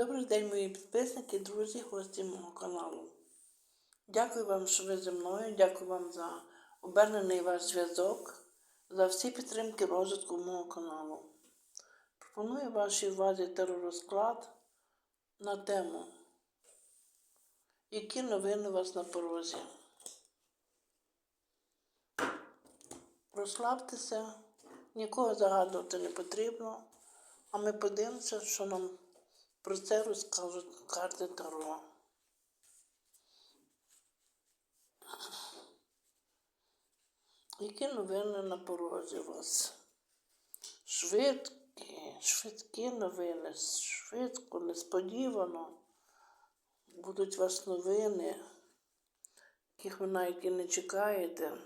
Добрий день, мої підписники, друзі, гості мого каналу. Дякую вам, що ви зі мною. Дякую вам за обернений ваш зв'язок, за всі підтримки розвитку мого каналу. Пропоную вашій увазі теророзклад на тему, які новини у вас на порозі. Розслабтеся, нікого загадувати не потрібно, а ми подивимося, що нам про це розкажуть карти Таро. Які новини на порозі у вас? Швидкі, швидкі новини, швидко, несподівано. Будуть у вас новини, яких ви навіть і не чекаєте.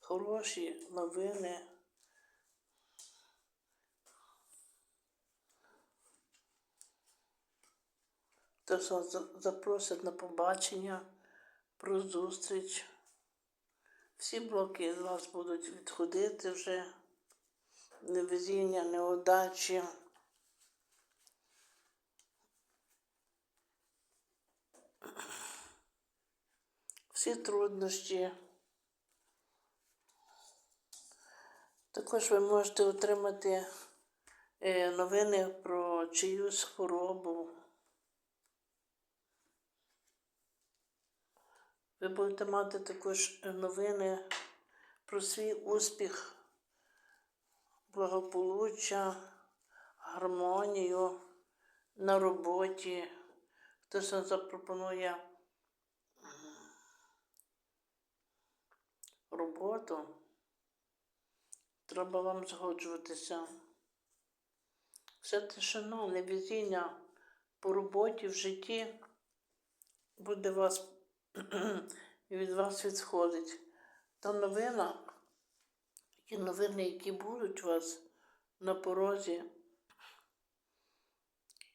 Хороші новини. Вас за- запросять на побачення, про зустріч. Всі блоки з вас будуть відходити вже. Невезіння, неудачі. Всі труднощі. Також ви можете отримати е, новини про чиюсь хворобу. Ви будете мати також новини про свій успіх, благополуччя, гармонію на роботі. Хтось вам запропонує роботу. Треба вам згоджуватися. Все тишина, невезіння по роботі в житті буде вас і від вас відходить. Та новина, ті новини, які будуть у вас на порозі,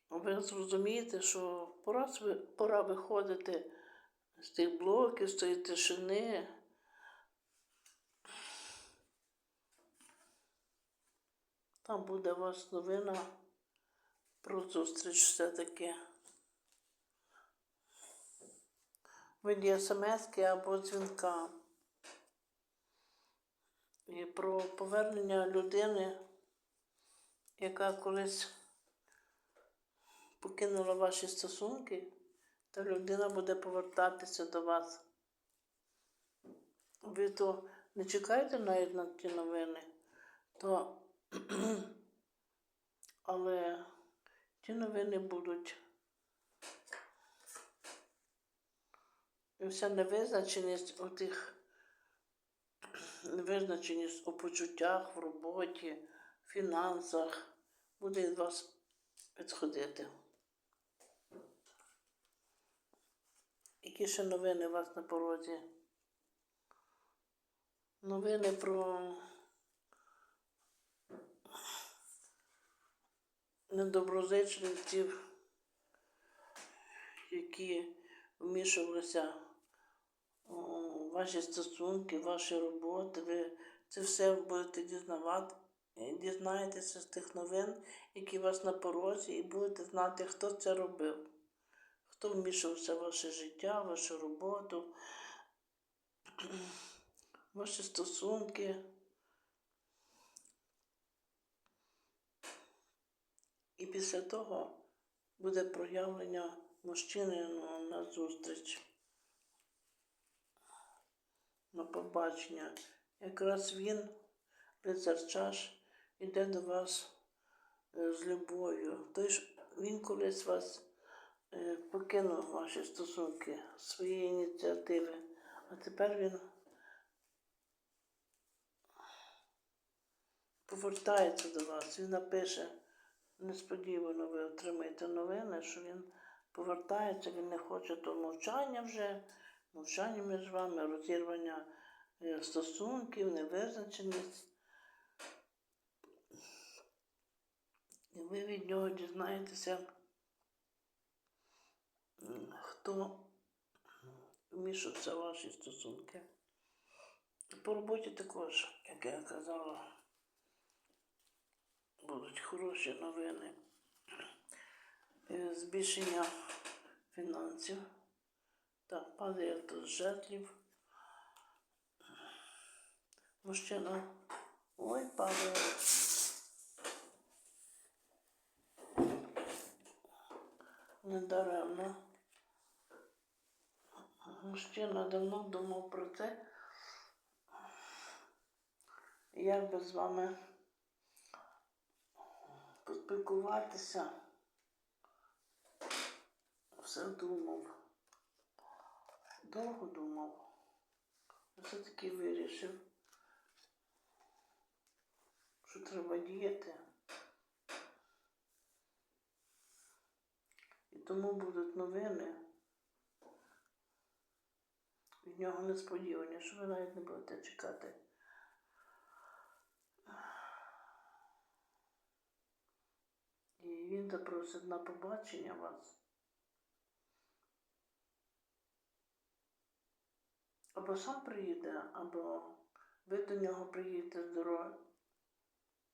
ви зрозумієте, що пора, пора виходити з тих блоків, з тієї тишини. Там буде у вас новина про зустріч все-таки. в виді смс або дзвінка. І про повернення людини, яка колись покинула ваші стосунки, та людина буде повертатися до вас. Ви то не чекаєте навіть на ті новини, то але ті новини будуть. І вся невизначеність у тих невизначеність у почуттях, в роботі, в фінансах буде від вас відходити. Які ще новини у вас на порозі? Новини про недоброзичливців, які вмішувалися ваші стосунки, ваші роботи. Ви це все будете дізнавати, дізнаєтеся з тих новин, які у вас на порозі, і будете знати, хто це робив, хто вмішувався в ваше життя, вашу роботу, ваші стосунки. І після того буде проявлення мужчини на зустріч, на побачення. Якраз він, лицар чаш, іде до вас е, з любов'ю. Тож він колись вас е, покинув ваші стосунки, свої ініціативи, а тепер він повертається до вас, він напише. Несподівано ви отримаєте новини, що він повертається, він не хоче то мовчання вже, мовчання між вами, розірвання е, стосунків, невизначеність. І ви від нього дізнаєтеся, хто вмішався в ваші стосунки. По роботі також, як я казала. будуть хороші новини. Е, Збільшення фінансів. Так, падає тут жертв. Мужчина. Ой, падає. Недаремно. Мужчина давно думав про це. Як би з вами поспілкуватися. Все думав. Довго думав. Все-таки вирішив, що треба діяти. І тому будуть новини. Від нього несподівані, що ви навіть не будете чекати. І він запросить на побачення вас. Або сам приїде, або ви до нього приїдете з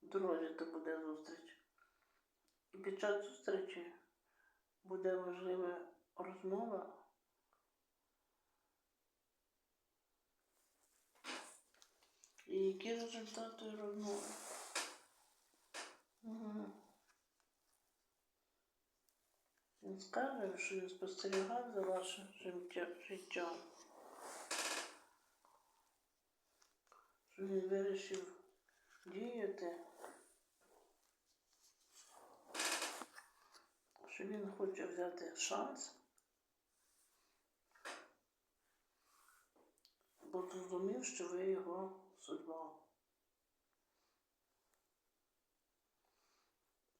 дорозі то буде зустріч. І під час зустрічі буде важлива розмова. І які результати розмови? Угу. Він скаже, що він спостерігав за вашим життям. Він вирішив діяти. Що він хоче взяти шанс. Бо зрозумів, що ви його судьба.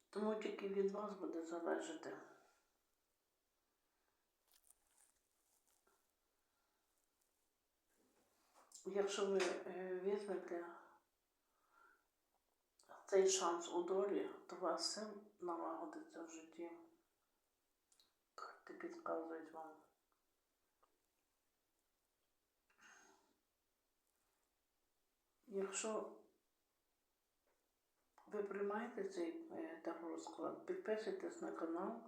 Тому тільки від вас буде залежати. Якщо ви е, візьмете цей шанс у долі, то вас все налагодиться в житті. Карти підказують вам. Якщо ви приймаєте цей е, розклад, підписуйтесь на канал,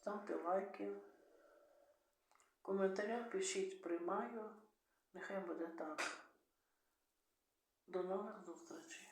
ставте лайки. В коментарях пишіть приймаю. Нехай буде так. До нових зустрічей.